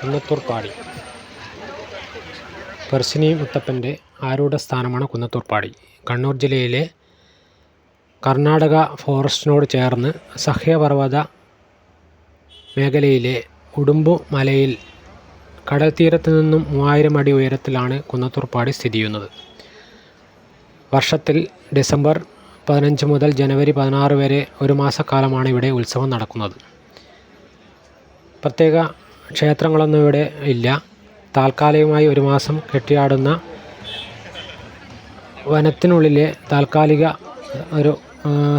കുന്നത്തൂർ പാടി പെർശിനി മുത്തപ്പന്റെ ആരുടെ സ്ഥാനമാണ് കുന്നത്തൂർ പാടി കണ്ണൂർ ജില്ലയിലെ കർണാടക ഫോറസ്റ്റിനോട് ചേർന്ന് സഹ്യപർവത മേഖലയിലെ ഉടുമ്പു മലയിൽ കടൽ തീരത്ത് നിന്നും മൂവായിരം അടി ഉയരത്തിലാണ് കുന്നത്തൂർ പാടി സ്ഥിതി ചെയ്യുന്നത്. വർഷത്തിൽ ഡിസംബർ പതിനഞ്ച് മുതൽ ജനുവരി പതിനാറ് വരെ ഒരു മാസക്കാലമാണ് ഇവിടെ ഉത്സവം നടക്കുന്നത്. പ്രത്യേക ക്ഷേത്രങ്ങളൊന്നും ഇവിടെ ഇല്ല. താൽക്കാലികമായി ഒരു മാസം കെട്ടിയാടുന്ന വനത്തിനുള്ളിലെ താൽക്കാലിക ഒരു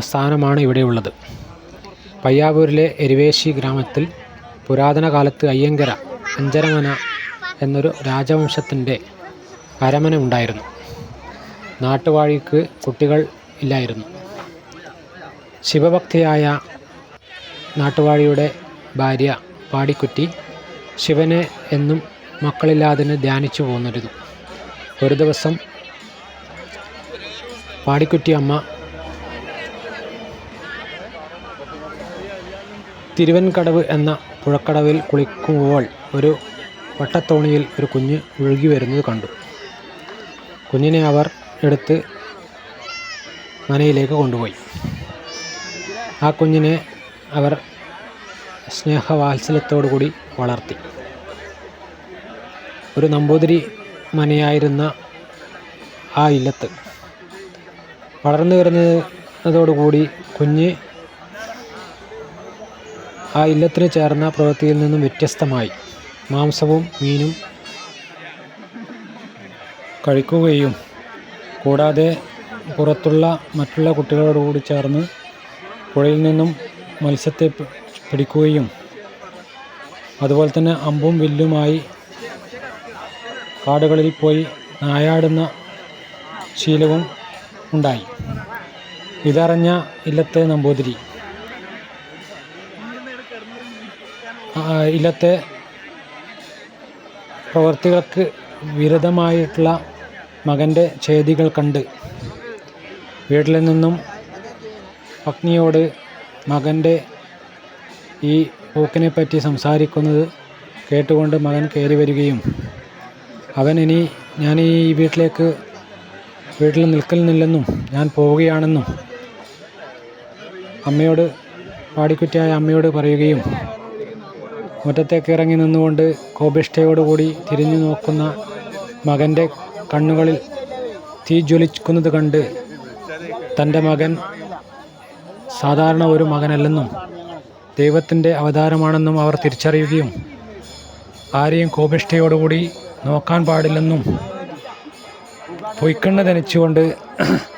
സ്ഥാനമാണ് ഇവിടെയുള്ളത് പയ്യാവൂരിലെ എരുവേശി ഗ്രാമത്തിൽ പുരാതന കാലത്ത് അയ്യങ്കര അഞ്ചരമന എന്നൊരു രാജവംശത്തിന്റെ അരമന ഉണ്ടായിരുന്നു. നാട്ടുവാഴിക്ക് കുട്ടികൾ ഇല്ലായിരുന്നു. ശിവഭക്തിയായ നാട്ടുവാഴിയുടെ ഭാര്യ പാടിക്കുറ്റി ശിവനെ എന്നും മക്കളില്ലാതിന് ധ്യാനിച്ചു പോന്നിരുന്നു ഒരു ദിവസം പാടിക്കുറ്റി അമ്മ തിരുവൻകടവ് എന്ന പുഴക്കടവിൽ കുളിക്കുമ്പോൾ ഒരു വട്ടത്തോണിയിൽ ഒരു കുഞ്ഞ് ഒഴുകി വരുന്നത് കണ്ടു. കുഞ്ഞിനെ അവർ എടുത്ത് മനയിലേക്ക് കൊണ്ടുപോയി. ആ കുഞ്ഞിനെ അവർ സ്നേഹവാത്സല്യത്തോടു കൂടി വളർത്തി. ഒരു നമ്പൂതിരി മനയായിരുന്ന ആ ഇല്ലത്ത് വളർന്നു വരുന്നതോടുകൂടി കുഞ്ഞ് ആ ഇല്ലത്തിന് ചേർന്ന പ്രവൃത്തിയിൽ നിന്നും വ്യത്യസ്തമായി മാംസവും മീനും കഴിക്കുകയും കൂടാതെ പുറത്തുള്ള മറ്റുള്ള കുട്ടികളോടുകൂടി ചേർന്ന് പുഴയിൽ നിന്നും മത്സ്യത്തെ പിടിക്കുകയും അതുപോലെ തന്നെ അമ്പും വില്ലുമായി കാടുകളിൽ പോയി നായാടുന്ന ശീലവും ഉണ്ടായി. ഇതറിഞ്ഞ ഇല്ലത്തെ നമ്പൂതിരി ഇല്ലത്തെ പ്രവർത്തികൾക്ക് വിരുദ്ധമായിട്ടുള്ള മകന്റെ ചെയ്തികൾ കണ്ട് വീട്ടിൽ നിന്നും പത്നിയോട് മകന്റെ ഈ പറ്റി സംസാരിക്കുന്നത് കേട്ടുകൊണ്ട് മകൻ കയറി വരികയും അവൻ ഇനി ഞാൻ ഈ വീട്ടിലേക്ക് വീട്ടിൽ നിൽക്കുന്നില്ലെന്നും ഞാൻ പോവുകയാണെന്നും അമ്മയോട് പാടിക്കുറ്റിയായ അമ്മയോട് പറയുകയും മുറ്റത്തേക്ക് ഇറങ്ങി നിന്നുകൊണ്ട് കോപിഷ്ഠയോടുകൂടി തിരിഞ്ഞു നോക്കുന്ന മകന്റെ കണ്ണുകളിൽ തീ ജ്വലിക്കുന്നത് കണ്ട് തന്റെ മകൻ സാധാരണ ഒരു മകനല്ലെന്നും ദൈവത്തിന്റെ അവതാരമാണെന്നും അവർ തിരിച്ചറിയുകയും ആരെയും കോപിഷ്ഠയോടുകൂടി നോക്കാൻ പാടില്ലെന്നും പൊയ്ക്കണ്ണ് ധനിച്ചുകൊണ്ട്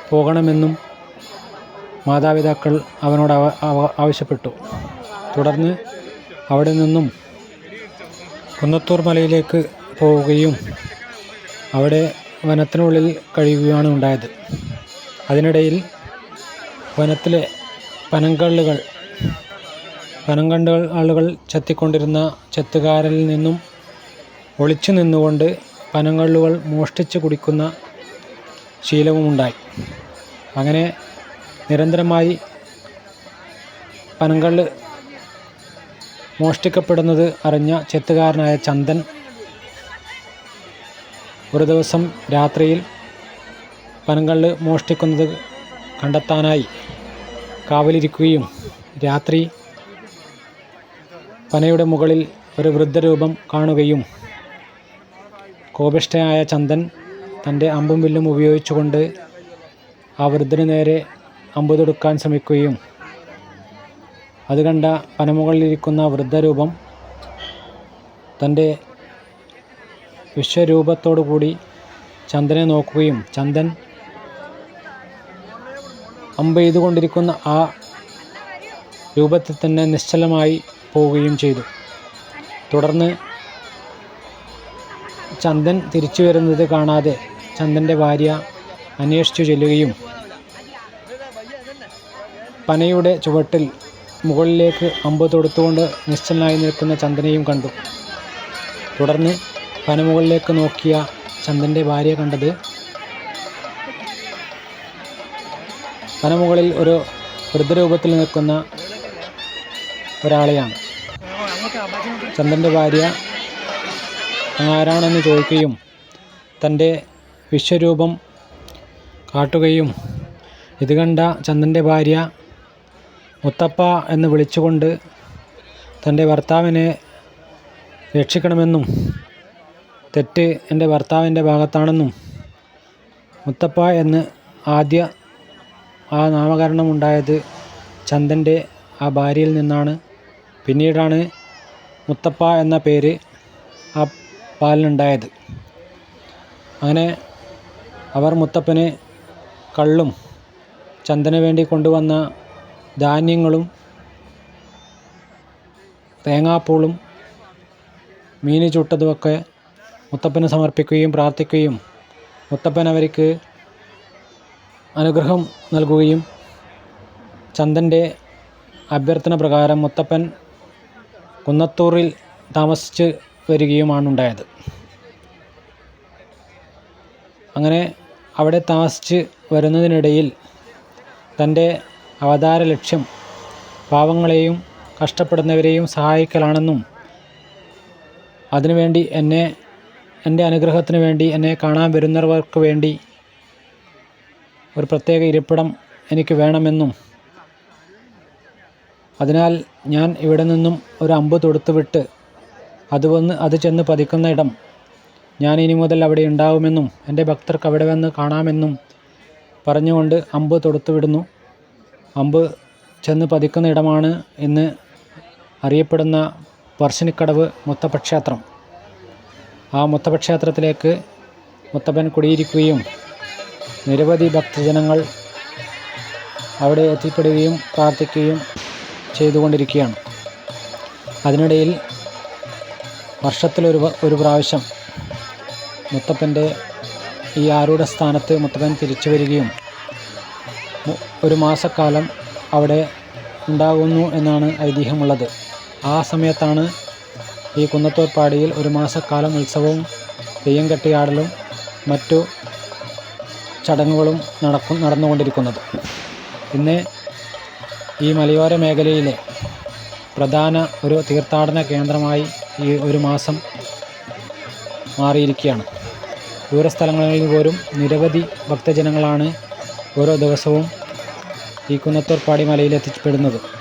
പോകണമെന്നും മാതാപിതാക്കൾ അവനോട് അവ അവ- ആവശ്യപ്പെട്ടു. തുടർന്ന് അവിടെ നിന്നും കുന്നത്തൂർ മലയിലേക്ക് പോവുകയും അവിടെ വനത്തിനുള്ളിൽ കഴിയുകയാണ് ഉണ്ടായത്. അതിനിടയിൽ വനത്തിലെ പനങ്കള്ളുകൾ പനങ്കണ്ടുകൾ ആളുകൾ ചത്തിക്കൊണ്ടിരുന്ന ചെത്തുകാരിൽ നിന്നും ഒളിച്ചു നിന്നുകൊണ്ട് പനങ്കള്ളുകൾ മോഷ്ടിച്ച് കുടിക്കുന്ന ശീലവുമുണ്ടായി. അങ്ങനെ നിരന്തരമായി പനങ്കള്ള് മോഷ്ടിക്കപ്പെടുന്നത് അറിഞ്ഞ ചെത്തുകാരനായ ചന്ദൻ ഒരു ദിവസം രാത്രിയിൽ പനങ്കള്ള് മോഷ്ടിക്കുന്നത് കണ്ടെത്താനായി കാവലിരിക്കുകയും രാത്രി പനയുടെ മുകളിൽ ഒരു വൃദ്ധരൂപം കാണുകയും കോപിഷ്ഠയായ ചന്ദൻ തന്റെ അമ്പും വില്ലും ഉപയോഗിച്ചുകൊണ്ട് ആ വൃദ്ധന് നേരെ അമ്പ് തൊടുക്കാൻ ശ്രമിക്കുകയും അത് കണ്ട പനമുകളിലിരിക്കുന്ന വൃദ്ധരൂപം തന്റെ വിശ്വരൂപത്തോടു കൂടി ചന്ദനെ നോക്കുകയും ചന്ദൻ അമ്പ് ചെയ്തുകൊണ്ടിരിക്കുന്ന ആ രൂപത്തിൽ തന്നെ നിശ്ചലമായി പോവുകയും ചെയ്തു. തുടർന്ന് ചന്ദൻ തിരിച്ചു വരുന്നത് കാണാതെ ചന്ദന്റെ ഭാര്യ അന്വേഷിച്ചു ചെല്ലുകയും പനയുടെ ചുവട്ടിൽ മുകളിലേക്ക് അമ്പ് തൊടുത്തുകൊണ്ട് നിശ്ചലനായി നിൽക്കുന്ന ചന്ദനെയും കണ്ടു. തുടർന്ന് പനമുകളിലേക്ക് നോക്കിയ ചന്ദന്റെ ഭാര്യ കണ്ടത് പനമുകളിൽ ഒരു വൃദ്ധരൂപത്തിൽ നിൽക്കുന്ന ഒരാളെയാണ്. ചന്ദന്റെ ഭാര്യ ആരാണെന്ന് ചോദിക്കുകയും തന്റെ വിശ്വരൂപം കാട്ടുകയും ഇത് കണ്ട ചന്ദന്റെ ഭാര്യ മുത്തപ്പ എന്ന് വിളിച്ചുകൊണ്ട് തന്റെ ഭർത്താവിനെ രക്ഷിക്കണമെന്നും തെറ്റ് എന്റെ ഭർത്താവിന്റെ ഭാഗത്താണെന്നും മുത്തപ്പ എന്ന് ആദ്യ ആ നാമകരണം ഉണ്ടായത് ചന്ദന്റെ ആ ഭാര്യയിൽ നിന്നാണ്. പിന്നീടാണ് മുത്തപ്പ എന്ന പേര് ആ പാലിനുണ്ടായത്. അങ്ങനെ അവർ മുത്തപ്പന് കള്ളും ചന്ദന വേണ്ടി കൊണ്ടുവന്ന ധാന്യങ്ങളും തേങ്ങാപ്പൂളും മീൻ ചുട്ടതുമൊക്കെ മുത്തപ്പന് സമർപ്പിക്കുകയും പ്രാർത്ഥിക്കുകയും മുത്തപ്പൻ അവർക്ക് അനുഗ്രഹം നൽകുകയും ചന്ദന്റെ അഭ്യർത്ഥന പ്രകാരം മുത്തപ്പൻ കുന്നത്തൂറിൽ താമസിച്ച് വരികയുമാണ് ഉണ്ടായത് അങ്ങനെ അവിടെ താമസിച്ച് വരുന്നതിനിടയിൽ തന്റെ അവതാര ലക്ഷ്യം പാവങ്ങളെയും കഷ്ടപ്പെടുന്നവരെയും സഹായിക്കലാണെന്നും അതിനുവേണ്ടി എന്നെ എന്റെ അനുഗ്രഹത്തിന് വേണ്ടി എന്നെ കാണാൻ വരുന്നവർക്ക് വേണ്ടി ഒരു പ്രത്യേക ഇരിപ്പിടം എനിക്ക് വേണമെന്നും അതിനാൽ ഞാൻ ഇവിടെ നിന്നും ഒരു അമ്പ് തൊടുത്തുവിട്ട് അത് വന്ന് അത് ചെന്ന് പതിക്കുന്ന ഇടം ഞാൻ ഇനി മുതൽ അവിടെ ഉണ്ടാവുമെന്നും എന്റെ ഭക്തർക്ക് അവിടെ വന്ന് കാണാമെന്നും പറഞ്ഞുകൊണ്ട് അമ്പ് തൊടുത്തുവിടുന്നു. അമ്പ് ചെന്ന് പതിക്കുന്ന ഇടമാണ് ഇന്ന് അറിയപ്പെടുന്ന പറശ്ശിനിക്കടവ് മുത്തപ്പ ക്ഷേത്രം ആ മുത്തപ്പ ക്ഷേത്രത്തിലേക്ക് മുത്തപ്പൻ കുടിയിരിക്കുകയും നിരവധി ഭക്തജനങ്ങൾ അവിടെ എത്തിപ്പെടുകയും പ്രാർത്ഥിക്കുകയും ചെയ്തുകൊണ്ടിരിക്കുകയാണ്. അതിനിടയിൽ വർഷത്തിലൊരു ഒരു പ്രാവശ്യം മുത്തപ്പന്റെ ഈ ആരുടെ സ്ഥാനത്ത് മുത്തപ്പൻ തിരിച്ചു വരികയും ഒരു മാസക്കാലം അവിടെ ഉണ്ടാകുന്നു എന്നാണ് ഐതിഹ്യമുള്ളത്. ആ സമയത്താണ് ഈ കുന്നത്തോർപ്പാടിയിൽ ഒരു മാസക്കാലം ഉത്സവവും തെയ്യം കെട്ടിയാടലും മറ്റു ചടങ്ങുകളും നടക്കും നടന്നുകൊണ്ടിരിക്കുന്നത്. ഇന്ന് ഈ മലയോര മേഖലയിലെ പ്രധാന ഒരു തീർത്ഥാടന കേന്ദ്രമായി ഈ ഒരു മാസം മാറിയിരിക്കുകയാണ്. ദൂരസ്ഥലങ്ങളിൽ പോലും നിരവധി ഭക്തജനങ്ങളാണ് ഓരോ ദിവസവും ഈ കുന്നത്തൂർപ്പാടി മലയിൽ എത്തിപ്പെടുന്നത്.